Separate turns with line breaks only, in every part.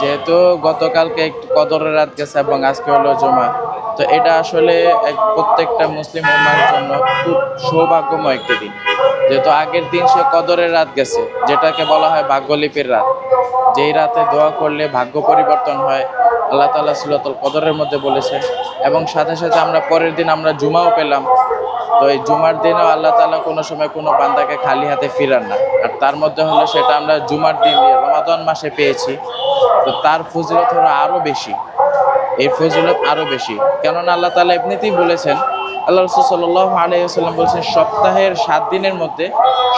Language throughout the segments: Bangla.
যেহেতু গতকালকে একটু কদরের রাত গেছে এবং আজকে হলো জমা, তো এটা আসলে প্রত্যেকটা মুসলিম উম্মার জন্য খুব সৌভাগ্যময় একটি দিন। যেহেতু আগের দিন সে কদরের রাত গেছে, যেটাকে বলা হয় ভাগ্যলিপির রাত। যেই রাতে দোয়া করলে ভাগ্য পরিবর্তন হয় আল্লাহ তালা সুলাতুল কদরের মধ্যে বলেছে এবং সাথে সাথে আমরা পরের দিন আমরা জুমাও পেলাম। তো এই জুমার দিনেও আল্লাহ তালা কোনো সময় কোনো বান্দাকে খালি হাতে ফিরান না। আর তার মধ্যে হলো সেটা আমরা জুমার দিন, রমাদন মাসে পেয়েছি। তো তার ফজিলত হলো আরও বেশি। এই ফজিলত আরও বেশি। কেননা আল্লাহ তালা এমনিতেই বলেছেন, আল্লাহ রসুল সাল্লাহ আলাইসাল্লাম বলছেন, সপ্তাহের সাত দিনের মধ্যে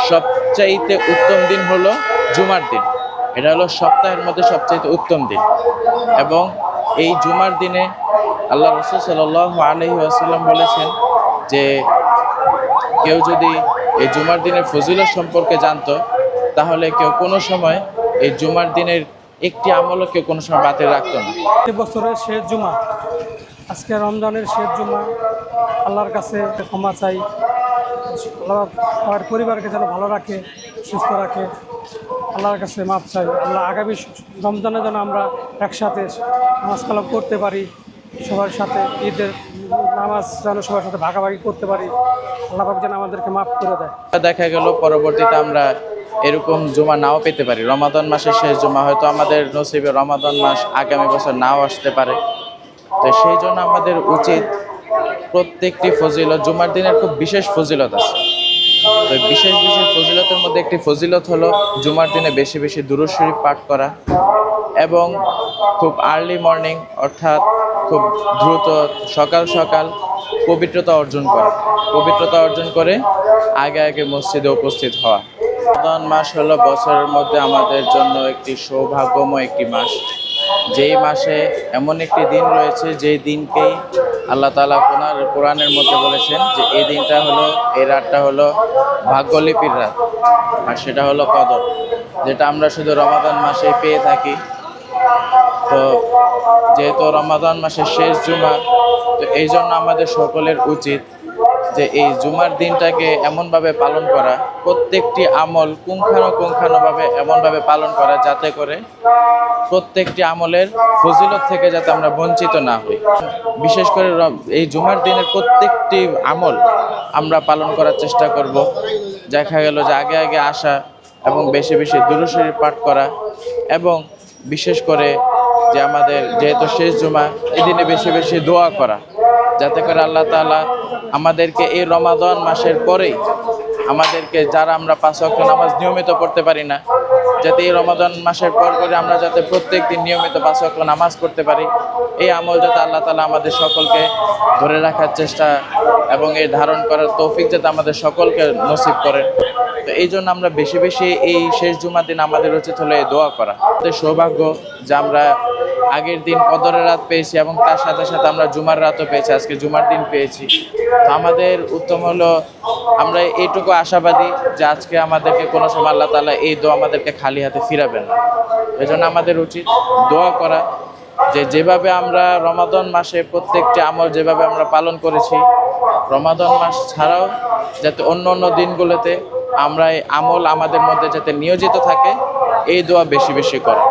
সবচাইতে উত্তম দিন হলো জুমার দিন। এটা হলো সপ্তাহের মধ্যে সবচাইতে উত্তম দিন। এবং এই জুমার দিনে আল্লাহ রসুল সাল্লাহ আলহি আসাল্লাম বলেছেন যে কেউ যদি এই জুমার দিনের ফজিলত সম্পর্কে জানতো, তাহলে কেউ কোনো সময় এই জুমার দিনের একটি আমলও কেউ কোনো সময় বাতিল রাখতো না।
বছরের শেষ জুমা, আজকে রমজানের শেষ জুমা, আল্লাহর কাছে ক্ষমা চাই। আল্লাহ আমার পরিবারকে যেন ভালো রাখে, সুস্থ রাখে। আল্লাহর কাছে মাপ চাই। আল্লাহ আগামী রমজানে যেন আমরা একসাথে নামাজ কালাম করতে পারি, সবার সাথে ঈদের নামাজ যেন সবার সাথে ভাগাভাগি করতে পারি। আল্লাহ যেন আমাদেরকে মাফ করে দেয়।
দেখা গেল, পরবর্তীতে আমরা এরকম জমা নাও পেতে পারি। রমাদান মাসের শেষ জমা হয়তো আমাদের নসিবে রমাদান মাস আগামী বছর নাও আসতে পারে। তো সেই জন্য আমাদের উচিত প্রত্যেকটি ফজিলত, জুমার দিনের খুব বিশেষ ফজিলত আছে। তো বিশেষ বিশেষ ফজিলতের মধ্যে একটি ফজিলত হলো জুমার দিনে বেশি বেশি দুরুদ শরীফ পাঠ করা এবং খুব আর্লি মর্নিং অর্থাৎ খুব দ্রুত সকাল সকাল পবিত্রতা অর্জন করা। পবিত্রতা অর্জন করে আগে আগে মসজিদে উপস্থিত হওয়া। রমাদান মাস হলো বছরের মধ্যে আমাদের জন্য একটি সৌভাগ্যময় একটি মাস। যেই মাসে এমন একটি দিন রয়েছে, যেই দিনকেই আল্লাহ তালা কোনার কোরআনের মধ্যে বলেছেন যে এই দিনটা হলো এই রাতটা হলো ভাগ্যলিপির রাত। আর সেটা হলো কদর। যেটা আমরা শুধু রমাদান মাসে পেয়ে থাকি। তো যেহেতু রমাদান মাসের শেষ জুমা তো এই জন্য আমাদের সকলের উচিত যে এই জুমার দিনটাকে এমনভাবে পালন করা, প্রত্যেকটি আমল পুঙ্খানুপুঙ্খানুভাবে এমনভাবে পালন করা যাতে করে প্রত্যেকটি আমলের ফজিলত থেকে যাতে আমরা বঞ্চিত না হই। বিশেষ করে এই জুমার দিনের প্রত্যেকটি আমল আমরা পালন করার চেষ্টা করব। দেখা গেল যে আগে আগে আসা এবং বেশি বেশি দুরুশরীর পাঠ করা এবং বিশেষ করে যে আমাদের যেহেতু শেষ জুমা এই দিনে বেশি বেশি দোয়া করা, যাতে করে আল্লাহ তাআলা আমাদেরকে এই রমাদান মাসের পরেই আমাদেরকে যারা আমরা পাঁচ অক্ষ নামাজ নিয়মিত পড়তে পারি না যাতে এই রমাদান মাসের পর পরে আমরা যাতে প্রত্যেক দিন নিয়মিত পাঁচ ওয়াক্ত নামাজ পড়তে পারি, এই আমল যাতে আল্লাহ তালা আমাদের সকলকে ধরে রাখার চেষ্টা এবং এই ধারণ করার তৌফিক যাতে আমাদের সকলকে নসিব করেন। তো এই জন্য আমরা বেশি বেশি এই শেষ জুমার দিন আমাদের উচিত হলো এই দোয়া করা। আমাদের সৌভাগ্য যে আমরা আগের দিন কদরের রাত পেয়েছি এবং তার সাথে সাথে আমরা জুমার রাতও পেয়েছি, আজকে জুমার দিন পেয়েছি। তো আমাদের উত্তম হলো আমরা এইটুকু আশাবাদী যে আজকে আমাদেরকে কোনো সময় আল্লাহ তালা এই দোয়া আমাদেরকে খালি হাতে ফিরাবেন না। এই জন্য আমাদের উচিত দোয়া করা যে যেভাবে আমরা রমাদন মাসে প্রত্যেকটি আমল যেভাবে আমরা পালন করেছি, রমাদন মাস ছাড়াও যাতে অন্য অন্য দিনগুলোতে আমরা এই আমল আমাদের মধ্যে যাতে নিয়োজিত থাকে, এই দোয়া বেশি বেশি করা।